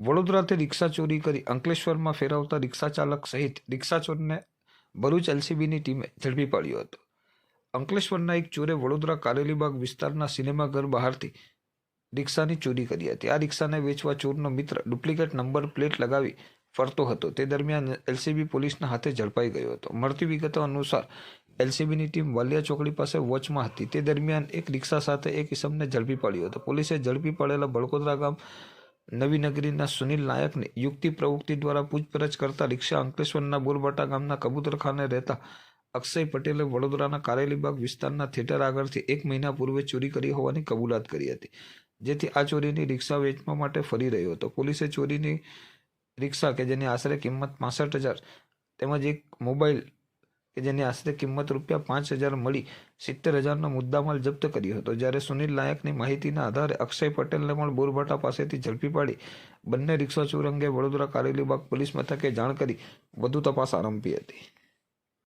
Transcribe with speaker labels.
Speaker 1: વડોદરાથી રિક્ષા ચોરી કરી અંકલેશ્વરમાં ફેરવતા રિક્ષા ચાલક સહિત રિક્ષા ચોરને ભરૂચ એલસીબીની ટીમે ઝડપી પાડ્યો હતો. અંકલેશ્વરના એક ચોરે વડોદરા કારેલીબાગ વિસ્તારના સિનેમાઘર બહારથી રિક્ષાની ચોરી કરી હતી. આ રિક્ષાને વેચવા ચોરનો મિત્ર ડુપ્લિકેટ નંબર પ્લેટ લગાવી ફરતો હતો. તે દરમિયાન એલસીબી પોલીસના હાથે ઝડપાઈ ગયો હતો. મળતી વિગતો અનુસાર એલસીબીની ટીમ વાલિયા ચોકડી પાસે વોચમાં હતી. તે દરમિયાન એક રિક્ષા સાથે એક ઇસમને ઝડપી પાડ્યો હતો. પોલીસે ઝડપી પડેલા બળકોદરા ગામ નવીનગરીના સુનિલ નાયકને યુક્તિ પ્રવૃત્તિ દ્વારા પૂછપરછ કરતા રિક્ષા અંકલેશ્વરના બોરબાટા ગામના કબૂતરખાને રહેતા અક્ષય પટેલે વડોદરાના કારેલીબાગ વિસ્તારના થિયેટર આગળથી એક મહિના પૂર્વે ચોરી કરી હોવાની કબૂલાત કરી હતી, જેથી આ ચોરીની રિક્ષા વેચવા માટે ફરી રહ્યો હતો. પોલીસે ચોરીની રિક્ષા કે જેની આશરે કિંમત પાસઠ હજાર તેમજ એક મોબાઈલ કે જેની આશરે કિંમત રૂપિયા પાંચ હજાર મળી, સિત્તેર હજારનો મુદ્દામાલ જપ્ત કર્યો હતો. જ્યારે સુનિલ નાયકની માહિતીના આધારે અક્ષય પટેલને પણ બોરભાટા પાસેથી ઝડપી પાડી, બંને રિક્ષા ચોર અંગે વડોદરા કારેલીબાગ પોલીસ મથકે જાણ કરી, વધુ તપાસ આરંભી હતી.